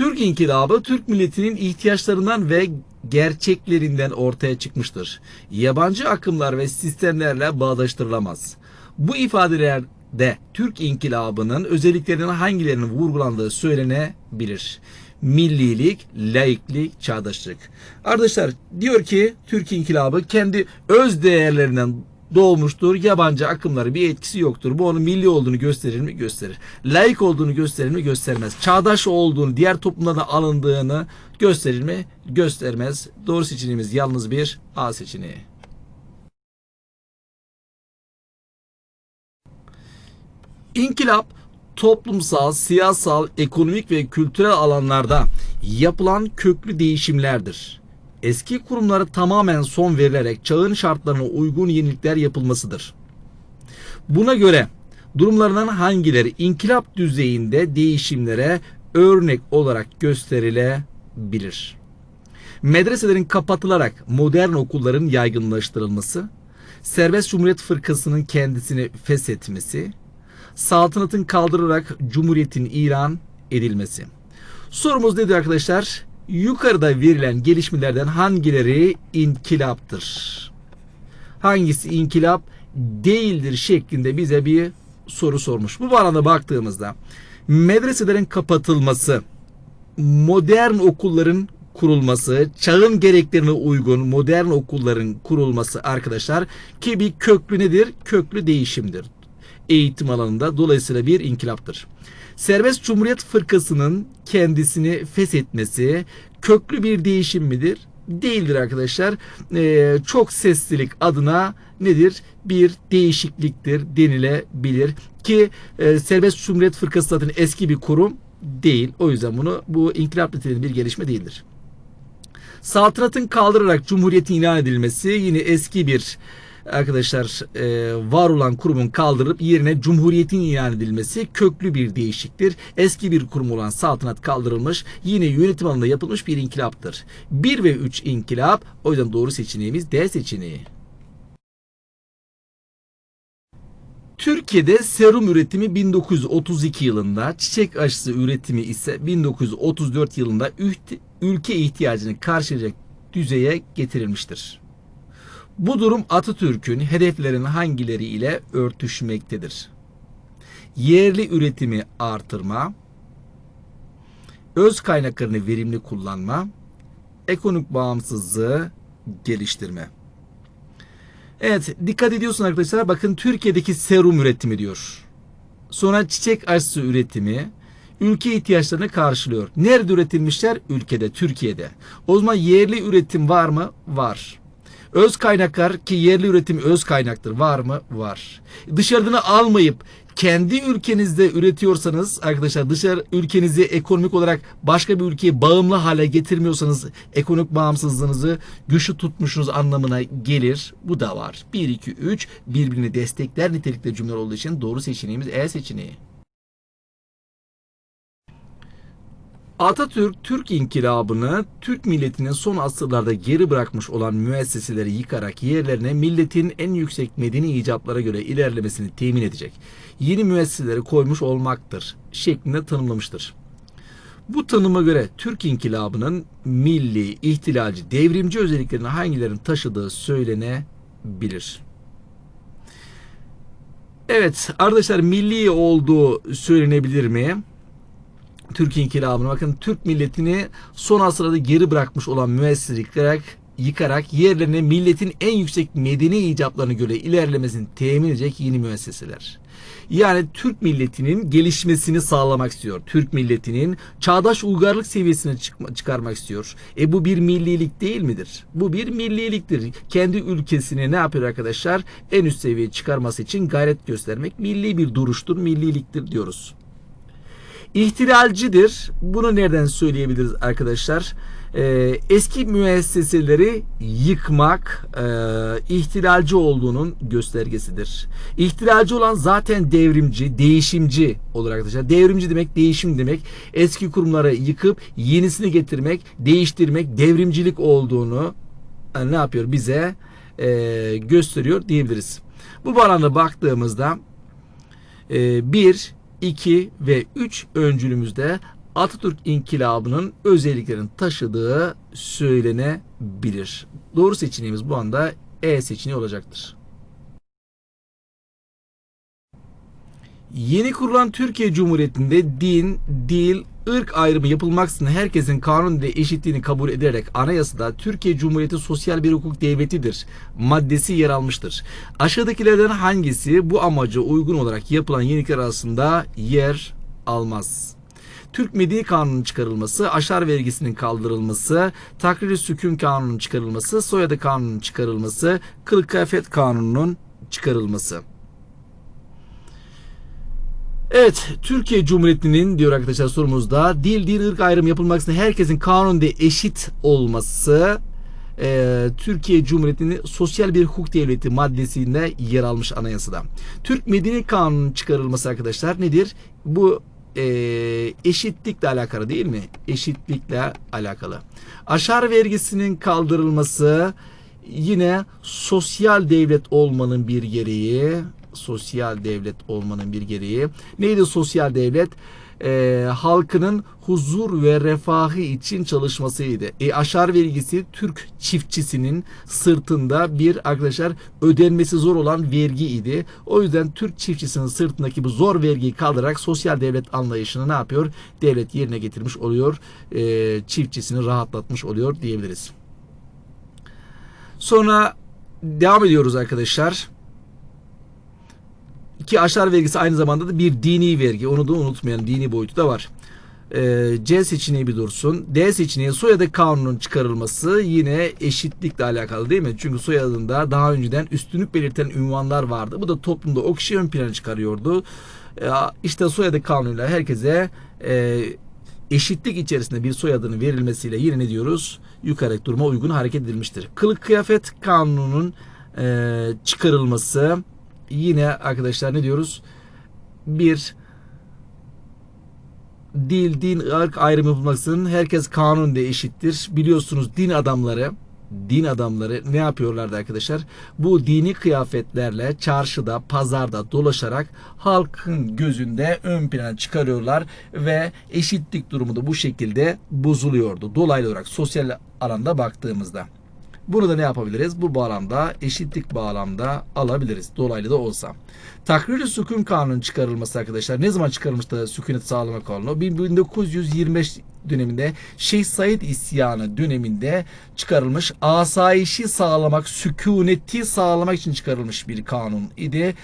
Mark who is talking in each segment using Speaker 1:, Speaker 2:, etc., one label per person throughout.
Speaker 1: Türk inkılabı Türk milletinin ihtiyaçlarından ve gerçeklerinden ortaya çıkmıştır. Yabancı akımlar ve sistemlerle bağdaştırılamaz. Bu ifadelerde Türk inkılabının özelliklerinin hangilerinin vurgulandığı söylenebilir. Millilik, laiklik, çağdaşlık. Arkadaşlar diyor ki Türk inkılabı kendi öz değerlerinden doğmuştur. Yabancı akımları bir etkisi yoktur. Bu onun milli olduğunu gösterir mi? Gösterir. Laik olduğunu gösterir mi? Göstermez. Çağdaş olduğunu, diğer toplumlardan alındığını gösterir mi? Göstermez. Doğru seçeneğimiz yalnız bir A seçeneği. İnkılap toplumsal, siyasal, ekonomik ve kültürel alanlarda yapılan köklü değişimlerdir. Eski kurumlara tamamen son verilerek çağın şartlarına uygun yenilikler yapılmasıdır. Buna göre durumlarından hangileri inkılap düzeyinde değişimlere örnek olarak gösterilebilir? Medreselerin kapatılarak modern okulların yaygınlaştırılması, serbest cumhuriyet fırkasının kendisini feshetmesi, saltanatın kaldırılarak cumhuriyetin ilan edilmesi. Sorumuz nedir arkadaşlar? Yukarıda verilen gelişmelerden hangileri inkılaptır? Hangisi inkılap değildir şeklinde bize bir soru sormuş. Bu bağlamda baktığımızda medreselerin kapatılması, modern okulların kurulması, çağın gereklerine uygun modern okulların kurulması arkadaşlar ki bir köklü nedir? Köklü değişimdir eğitim alanında dolayısıyla bir inkılaptır. Serbest Cumhuriyet Fırkası'nın kendisini feshetmesi köklü bir değişim midir? Değildir arkadaşlar. Ee, çok seslilik adına nedir? Bir değişikliktir denilebilir. Ki e, Serbest Cumhuriyet Fırkası zaten eski bir kurum değil. O yüzden bunu bu inkılap niteliğinde bir gelişme değildir. Saltanatın kaldırarak Cumhuriyet'in ilan edilmesi yine eski bir arkadaşlar e, var olan kurumun kaldırıp yerine Cumhuriyet'in ilan edilmesi köklü bir değişiktir. Eski bir kurum olan saltanat kaldırılmış yine yönetim alanında yapılmış bir inkılaptır. 1 ve 3 inkılap o yüzden doğru seçeneğimiz D seçeneği. Türkiye'de serum üretimi 1932 yılında, çiçek aşısı üretimi ise 1934 yılında ülke ihtiyacını karşılayacak düzeye getirilmiştir. Bu durum Atatürk'ün hedeflerinin hangileri ile örtüşmektedir? Yerli üretimi artırma, öz kaynaklarını verimli kullanma, ekonomik bağımsızlığı geliştirme. Evet dikkat ediyorsun arkadaşlar bakın Türkiye'deki serum üretimi diyor. Sonra çiçek aşısı üretimi ülke ihtiyaçlarını karşılıyor. Nerede üretilmişler? Ülkede, Türkiye'de. O zaman yerli üretim var mı? Var. Öz kaynaklar ki yerli üretim öz kaynaktır. Var mı? Var. Dışarıdan almayıp kendi ülkenizde üretiyorsanız arkadaşlar dışarı ülkenizi ekonomik olarak başka bir ülkeye bağımlı hale getirmiyorsanız ekonomik bağımsızlığınızı güçlü tutmuşsunuz anlamına gelir. Bu da var. 1, 2, 3 birbirini destekler nitelikte cümleler olduğu için doğru seçeneğimiz E seçeneği. Atatürk Türk inkılabını Türk milletinin son asırlarda geri bırakmış olan müesseseleri yıkarak yerlerine milletin en yüksek medeni icatlara göre ilerlemesini temin edecek. Yeni müesseseleri koymuş olmaktır şeklinde tanımlamıştır. Bu tanıma göre Türk inkılabının milli, ihtilalci, devrimci özelliklerini hangilerinin taşıdığı söylenebilir. Evet arkadaşlar milli olduğu söylenebilir mi? Türk inkılabını bakın Türk milletini son asırda geri bırakmış olan müesseselikler yıkarak yerlerine milletin en yüksek medeni icaplarına göre ilerlemesini temin edecek yeni müesseseler. Yani Türk milletinin gelişmesini sağlamak istiyor. Türk milletinin çağdaş uygarlık seviyesine çıkarmak istiyor. E bu bir millilik değil midir? Bu bir milliliktir. Kendi ülkesini ne yapıyor arkadaşlar? En üst seviyeye çıkarması için gayret göstermek milli bir duruştur, milliliktir diyoruz. İhtilalcidir. Bunu nereden söyleyebiliriz arkadaşlar? Ee, eski müesseseleri yıkmak e, ihtilalci olduğunun göstergesidir. İhtilalci olan zaten devrimci, değişimci olur arkadaşlar. Devrimci demek değişim demek. Eski kurumları yıkıp yenisini getirmek, değiştirmek, devrimcilik olduğunu yani e, ne yapıyor bize e, gösteriyor diyebiliriz. Bu bağlamda baktığımızda e, bir 2 ve 3 öncülümüzde Atatürk İnkılabı'nın özelliklerini taşıdığı söylenebilir. Doğru seçeneğimiz bu anda E seçeneği olacaktır. Yeni kurulan Türkiye Cumhuriyeti'nde din, dil, ırk ayrımı yapılmaksızın herkesin kanun ile eşitliğini kabul edilerek anayasada Türkiye Cumhuriyeti sosyal bir hukuk devletidir maddesi yer almıştır. Aşağıdakilerden hangisi bu amaca uygun olarak yapılan yenilikler arasında yer almaz? Türk Medeni Kanunu'nun çıkarılması, aşar vergisinin kaldırılması, takrir sükun kanununun çıkarılması, soyadı kanununun çıkarılması, kılık kıyafet kanununun çıkarılması. Evet, Türkiye Cumhuriyeti'nin diyor arkadaşlar sorumuzda dil, din, ırk ayrımı yapılmaksızın herkesin kanunda eşit olması e, Türkiye Cumhuriyeti'nin sosyal bir hukuk devleti maddesinde yer almış anayasada. Türk Medeni Kanunu'nun çıkarılması arkadaşlar nedir? Bu e, eşitlikle alakalı değil mi? Eşitlikle alakalı. Aşar vergisinin kaldırılması yine sosyal devlet olmanın bir gereği sosyal devlet olmanın bir gereği. Neydi sosyal devlet? Ee, halkının huzur ve refahı için çalışmasıydı. E, aşar vergisi Türk çiftçisinin sırtında bir arkadaşlar ödenmesi zor olan vergi idi. O yüzden Türk çiftçisinin sırtındaki bu zor vergiyi kaldırarak sosyal devlet anlayışını ne yapıyor? Devlet yerine getirmiş oluyor. E, çiftçisini rahatlatmış oluyor diyebiliriz. Sonra devam ediyoruz arkadaşlar. Ki aşar vergisi aynı zamanda da bir dini vergi. Onu da unutmayalım. Dini boyutu da var. Ee, C seçeneği bir dursun. D seçeneği soyadı kanunun çıkarılması yine eşitlikle alakalı değil mi? Çünkü soyadında daha önceden üstünlük belirten ünvanlar vardı. Bu da toplumda o kişi ön plana çıkarıyordu. Ee, işte soyadı kanunuyla herkese e, eşitlik içerisinde bir soyadının verilmesiyle yine ne diyoruz? Yukarı duruma uygun hareket edilmiştir. Kılık kıyafet kanununun e, çıkarılması yine arkadaşlar ne diyoruz? Bir dil, din, ırk ayrımı yapılmasının herkes kanun de eşittir. Biliyorsunuz din adamları din adamları ne yapıyorlardı arkadaşlar? Bu dini kıyafetlerle çarşıda, pazarda dolaşarak halkın gözünde ön plana çıkarıyorlar ve eşitlik durumu da bu şekilde bozuluyordu. Dolaylı olarak sosyal alanda baktığımızda. Bunu da ne yapabiliriz? Bu bağlamda eşitlik bağlamda alabiliriz. Dolaylı da olsa. Takrir-i sükun kanunun çıkarılması arkadaşlar. Ne zaman çıkarılmıştı sükunet sağlama kanunu? 1925 döneminde Şeyh Said isyanı döneminde çıkarılmış asayişi sağlamak, sükuneti sağlamak için çıkarılmış bir kanun idi.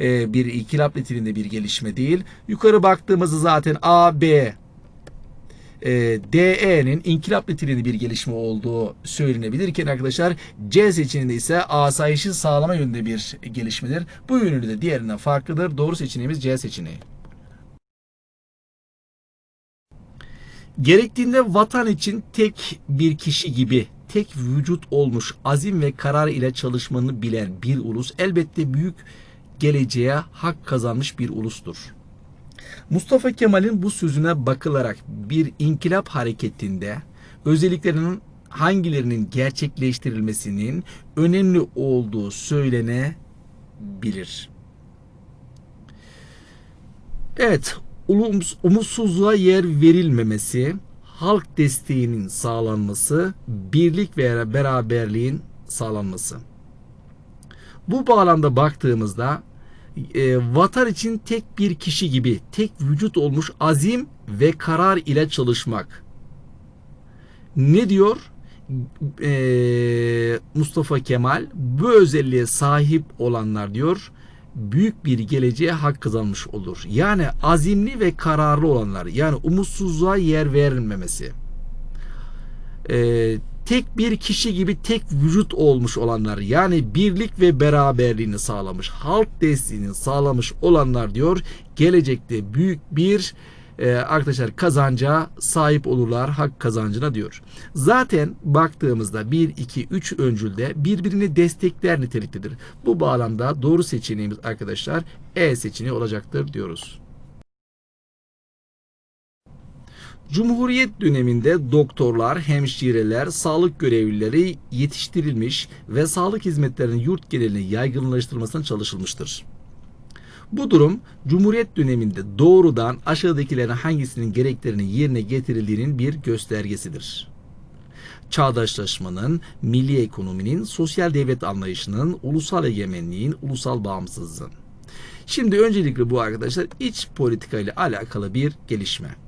Speaker 1: Ee, bir ikilap niteliğinde bir gelişme değil. Yukarı baktığımızda zaten A, B e, DE'nin inkılap niteliğinde bir gelişme olduğu söylenebilirken arkadaşlar C seçeneğinde ise asayişi sağlama yönünde bir gelişmedir. Bu yönünde de diğerinden farklıdır. Doğru seçeneğimiz C seçeneği. Gerektiğinde vatan için tek bir kişi gibi tek vücut olmuş azim ve karar ile çalışmanı bilen bir ulus elbette büyük geleceğe hak kazanmış bir ulustur. Mustafa Kemal'in bu sözüne bakılarak bir inkılap hareketinde özelliklerinin hangilerinin gerçekleştirilmesinin önemli olduğu söylenebilir. Evet, umutsuzluğa yer verilmemesi, halk desteğinin sağlanması, birlik ve beraberliğin sağlanması. Bu bağlamda baktığımızda e, vatan için tek bir kişi gibi tek vücut olmuş azim ve karar ile çalışmak. Ne diyor? E, Mustafa Kemal bu özelliğe sahip olanlar diyor büyük bir geleceğe hak kazanmış olur. Yani azimli ve kararlı olanlar yani umutsuzluğa yer verilmemesi. Eee tek bir kişi gibi tek vücut olmuş olanlar yani birlik ve beraberliğini sağlamış, halk desteğini sağlamış olanlar diyor gelecekte büyük bir e, arkadaşlar kazanca sahip olurlar hak kazancına diyor. Zaten baktığımızda 1, 2, 3 öncülde birbirini destekler niteliktedir. Bu bağlamda doğru seçeneğimiz arkadaşlar E seçeneği olacaktır diyoruz. Cumhuriyet döneminde doktorlar, hemşireler, sağlık görevlileri yetiştirilmiş ve sağlık hizmetlerinin yurt geneline yaygınlaştırılmasına çalışılmıştır. Bu durum Cumhuriyet döneminde doğrudan aşağıdakilerin hangisinin gereklerinin yerine getirildiğinin bir göstergesidir. Çağdaşlaşmanın, milli ekonominin, sosyal devlet anlayışının, ulusal egemenliğin, ulusal bağımsızlığın. Şimdi öncelikle bu arkadaşlar iç politika ile alakalı bir gelişme.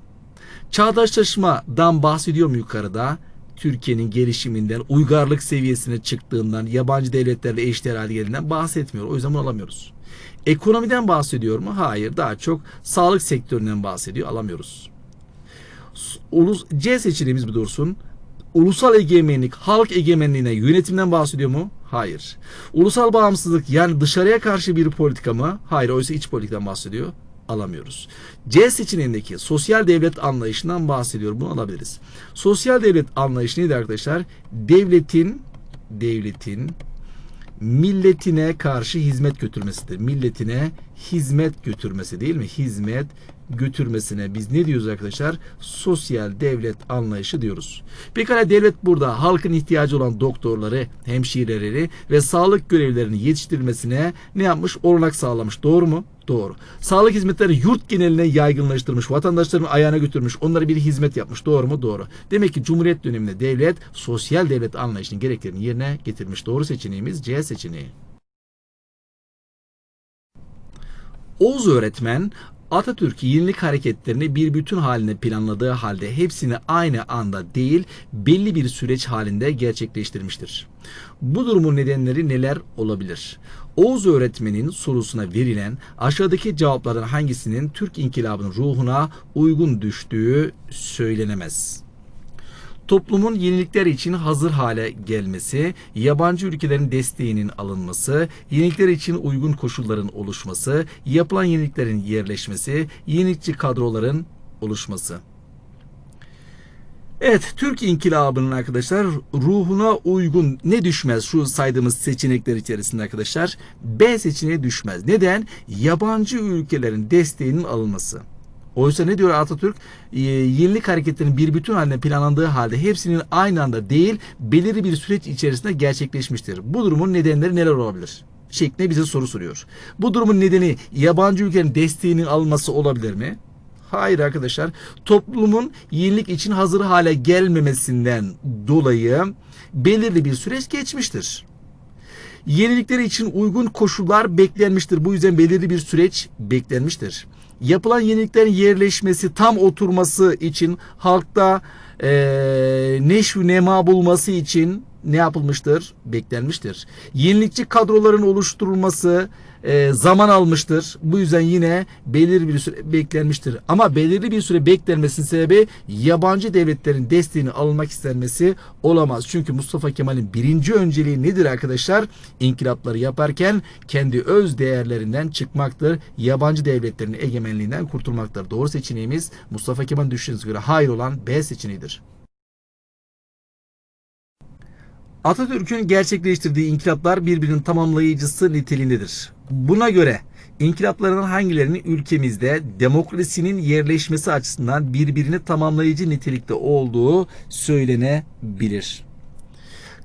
Speaker 1: Çağdaşlaşmadan bahsediyorum yukarıda. Türkiye'nin gelişiminden, uygarlık seviyesine çıktığından, yabancı devletlerle eşdeğer hale geldiğinden bahsetmiyor. O yüzden bunu alamıyoruz. Ekonomiden bahsediyor mu? Hayır. Daha çok sağlık sektöründen bahsediyor. Alamıyoruz. Ulus, C seçeneğimiz bir dursun. Ulusal egemenlik, halk egemenliğine yönetimden bahsediyor mu? Hayır. Ulusal bağımsızlık yani dışarıya karşı bir politika mı? Hayır. Oysa iç politikadan bahsediyor. Alamıyoruz. C seçeneğindeki sosyal devlet anlayışından bahsediyor. Bunu alabiliriz. Sosyal devlet anlayışı neydi arkadaşlar? Devletin devletin milletine karşı hizmet götürmesidir. Milletine hizmet götürmesi değil mi? Hizmet götürmesine biz ne diyoruz arkadaşlar? Sosyal devlet anlayışı diyoruz. Pekala devlet burada halkın ihtiyacı olan doktorları, hemşireleri ve sağlık görevlilerini yetiştirmesine ne yapmış? Olanak sağlamış. Doğru mu? Doğru. Sağlık hizmetleri yurt geneline yaygınlaştırmış, vatandaşların ayağına götürmüş, onlara bir hizmet yapmış. Doğru mu? Doğru. Demek ki Cumhuriyet döneminde devlet sosyal devlet anlayışının gereklerini yerine getirmiş. Doğru seçeneğimiz C seçeneği. Oğuz öğretmen Atatürk yenilik hareketlerini bir bütün halinde planladığı halde hepsini aynı anda değil belli bir süreç halinde gerçekleştirmiştir. Bu durumun nedenleri neler olabilir? Oğuz öğretmenin sorusuna verilen aşağıdaki cevaplardan hangisinin Türk inkılabının ruhuna uygun düştüğü söylenemez toplumun yenilikler için hazır hale gelmesi, yabancı ülkelerin desteğinin alınması, yenilikler için uygun koşulların oluşması, yapılan yeniliklerin yerleşmesi, yenilikçi kadroların oluşması. Evet, Türk inkılabının arkadaşlar ruhuna uygun ne düşmez şu saydığımız seçenekler içerisinde arkadaşlar? B seçeneği düşmez. Neden? Yabancı ülkelerin desteğinin alınması. Oysa ne diyor Atatürk? Ee, yenilik hareketlerinin bir bütün halinde planlandığı halde hepsinin aynı anda değil belirli bir süreç içerisinde gerçekleşmiştir. Bu durumun nedenleri neler olabilir? şeklinde bize soru soruyor. Bu durumun nedeni yabancı ülkenin desteğinin alınması olabilir mi? Hayır arkadaşlar. Toplumun yenilik için hazır hale gelmemesinden dolayı belirli bir süreç geçmiştir. Yenilikleri için uygun koşullar beklenmiştir. Bu yüzden belirli bir süreç beklenmiştir yapılan yeniliklerin yerleşmesi, tam oturması için halkta e, neşv nema bulması için ne yapılmıştır? Beklenmiştir. Yenilikçi kadroların oluşturulması e, zaman almıştır. Bu yüzden yine belirli bir süre beklenmiştir. Ama belirli bir süre beklenmesinin sebebi yabancı devletlerin desteğini alınmak istenmesi olamaz. Çünkü Mustafa Kemal'in birinci önceliği nedir arkadaşlar? İnkılapları yaparken kendi öz değerlerinden çıkmaktır. Yabancı devletlerin egemenliğinden kurtulmaktır. Doğru seçeneğimiz Mustafa Kemal'in düşüncesine göre hayır olan B seçeneğidir. Atatürk'ün gerçekleştirdiği inkılaplar birbirinin tamamlayıcısı niteliğindedir. Buna göre inkılaplarının hangilerinin ülkemizde demokrasinin yerleşmesi açısından birbirini tamamlayıcı nitelikte olduğu söylenebilir.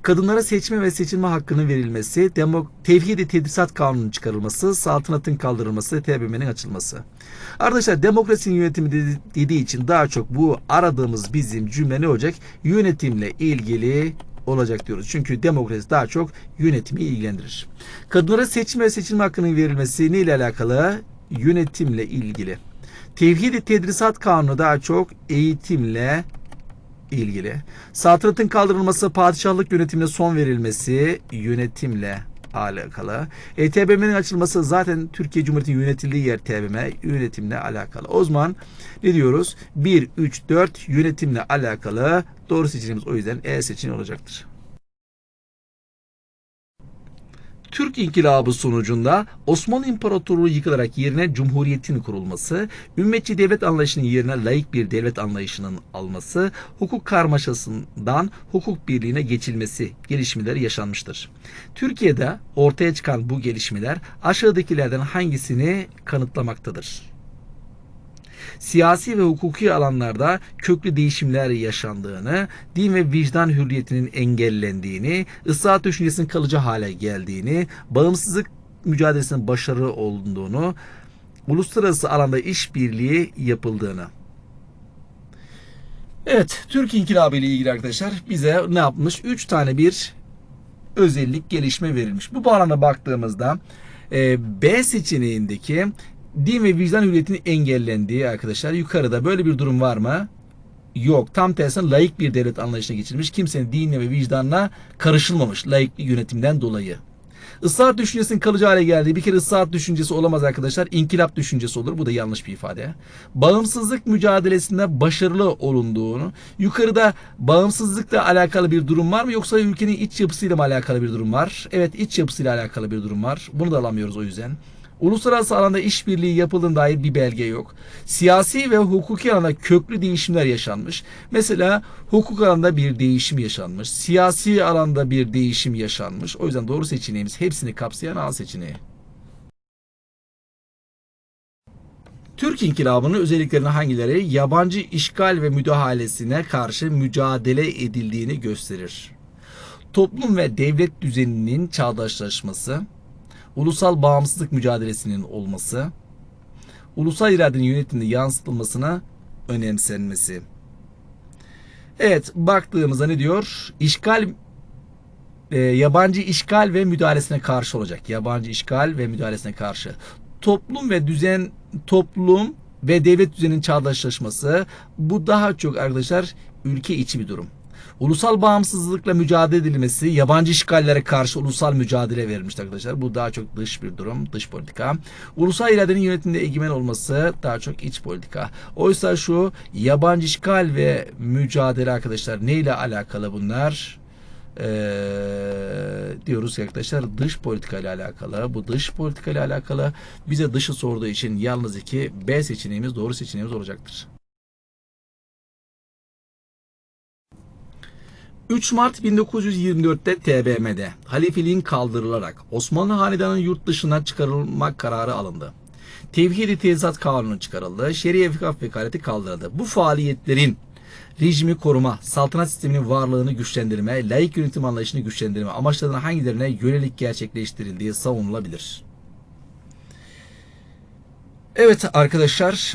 Speaker 1: Kadınlara seçme ve seçilme hakkının verilmesi, tevhid-i tedrisat kanunun çıkarılması, saltanatın kaldırılması, TBMM'nin açılması. Arkadaşlar demokrasinin yönetimi dediği için daha çok bu aradığımız bizim cümle ne olacak? Yönetimle ilgili olacak diyoruz. Çünkü demokrasi daha çok yönetimi ilgilendirir. Kadınlara seçme ve seçilme hakkının verilmesi ne alakalı? Yönetimle ilgili. Tevhid-i Tedrisat Kanunu daha çok eğitimle ilgili. Saltanatın kaldırılması, padişahlık yönetimine son verilmesi yönetimle alakalı. E, TBMM'nin açılması zaten Türkiye Cumhuriyeti'nin yönetildiği yer TBMM yönetimle alakalı. O zaman ne diyoruz? 1, 3, 4 yönetimle alakalı doğru seçeneğimiz o yüzden E seçeneği olacaktır. Türk İnkılabı sonucunda Osmanlı İmparatorluğu yıkılarak yerine Cumhuriyet'in kurulması, ümmetçi devlet anlayışının yerine laik bir devlet anlayışının alması, hukuk karmaşasından hukuk birliğine geçilmesi gelişmeleri yaşanmıştır. Türkiye'de ortaya çıkan bu gelişmeler aşağıdakilerden hangisini kanıtlamaktadır? Siyasi ve hukuki alanlarda köklü değişimler yaşandığını, din ve vicdan hürriyetinin engellendiğini, ıslahat düşüncesinin kalıcı hale geldiğini, bağımsızlık mücadelesinin başarılı olduğunu, uluslararası alanda işbirliği yapıldığını. Evet, Türk İnkılabı ile ilgili arkadaşlar bize ne yapmış? 3 tane bir özellik gelişme verilmiş. Bu bağlamda baktığımızda e, B seçeneğindeki din ve vicdan hürriyetinin engellendiği arkadaşlar yukarıda böyle bir durum var mı? Yok. Tam tersine layık bir devlet anlayışına geçilmiş. Kimsenin dinine ve vicdanına karışılmamış layık yönetimden dolayı. Islahat düşüncesinin kalıcı hale geldiği bir kere ıslahat düşüncesi olamaz arkadaşlar. İnkılap düşüncesi olur. Bu da yanlış bir ifade. Bağımsızlık mücadelesinde başarılı olunduğunu. Yukarıda bağımsızlıkla alakalı bir durum var mı yoksa ülkenin iç yapısıyla mı alakalı bir durum var? Evet iç yapısıyla alakalı bir durum var. Bunu da alamıyoruz o yüzden. Uluslararası alanda işbirliği yapıldığına dair bir belge yok. Siyasi ve hukuki alanda köklü değişimler yaşanmış. Mesela hukuk alanda bir değişim yaşanmış. Siyasi alanda bir değişim yaşanmış. O yüzden doğru seçeneğimiz hepsini kapsayan A seçeneği. Türk İnkılabı'nın özelliklerinin hangileri yabancı işgal ve müdahalesine karşı mücadele edildiğini gösterir? Toplum ve devlet düzeninin çağdaşlaşması, ulusal bağımsızlık mücadelesinin olması, ulusal iradenin yönetimde yansıtılmasına önemsenmesi. Evet baktığımızda ne diyor? İşgal e, yabancı işgal ve müdahalesine karşı olacak. Yabancı işgal ve müdahalesine karşı. Toplum ve düzen toplum ve devlet düzeninin çağdaşlaşması bu daha çok arkadaşlar ülke içi bir durum. Ulusal bağımsızlıkla mücadele edilmesi, yabancı işgallere karşı ulusal mücadele verilmişti arkadaşlar. Bu daha çok dış bir durum, dış politika. Ulusal iradenin yönetiminde egemen olması daha çok iç politika. Oysa şu yabancı işgal ve mücadele arkadaşlar neyle alakalı bunlar? Ee, diyoruz ki arkadaşlar dış politika ile alakalı. Bu dış politika ile alakalı bize dışı sorduğu için yalnız iki B seçeneğimiz doğru seçeneğimiz olacaktır. 3 Mart 1924'te TBMM'de halifeliğin kaldırılarak Osmanlı Hanedanı'nın yurt dışına çıkarılmak kararı alındı. Tevhid-i Tesisat Kanunu çıkarıldı. Şeria Fikaf Vekaleti kaldırıldı. Bu faaliyetlerin rejimi koruma, saltanat sisteminin varlığını güçlendirme, layık yönetim anlayışını güçlendirme amaçlarından hangilerine yönelik gerçekleştirildiği savunulabilir. Evet arkadaşlar,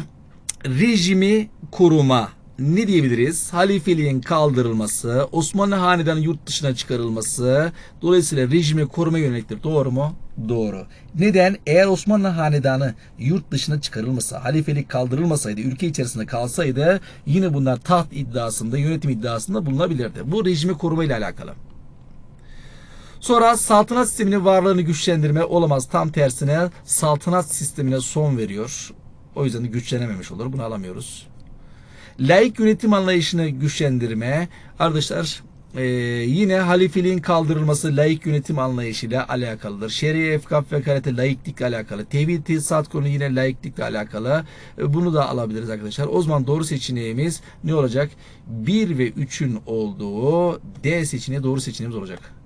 Speaker 1: rejimi koruma ne diyebiliriz? Halifeliğin kaldırılması, Osmanlı Hanedanı yurt dışına çıkarılması, dolayısıyla rejimi koruma yöneliktir. Doğru mu? Doğru. Neden? Eğer Osmanlı Hanedanı yurt dışına çıkarılmasa, halifelik kaldırılmasaydı, ülke içerisinde kalsaydı yine bunlar taht iddiasında, yönetim iddiasında bulunabilirdi. Bu rejimi koruma ile alakalı. Sonra saltanat sisteminin varlığını güçlendirme olamaz. Tam tersine saltanat sistemine son veriyor. O yüzden de güçlenememiş olur. Bunu alamıyoruz. Laik yönetim anlayışını güçlendirme. Arkadaşlar e, yine halifeliğin kaldırılması laik yönetim anlayışıyla alakalıdır. Şeria, efkaf ve karate laiklikle alakalı. Tevhid, tesisat konu yine laiklikle alakalı. E, bunu da alabiliriz arkadaşlar. O zaman doğru seçeneğimiz ne olacak? 1 ve 3'ün olduğu D seçeneği doğru seçeneğimiz olacak.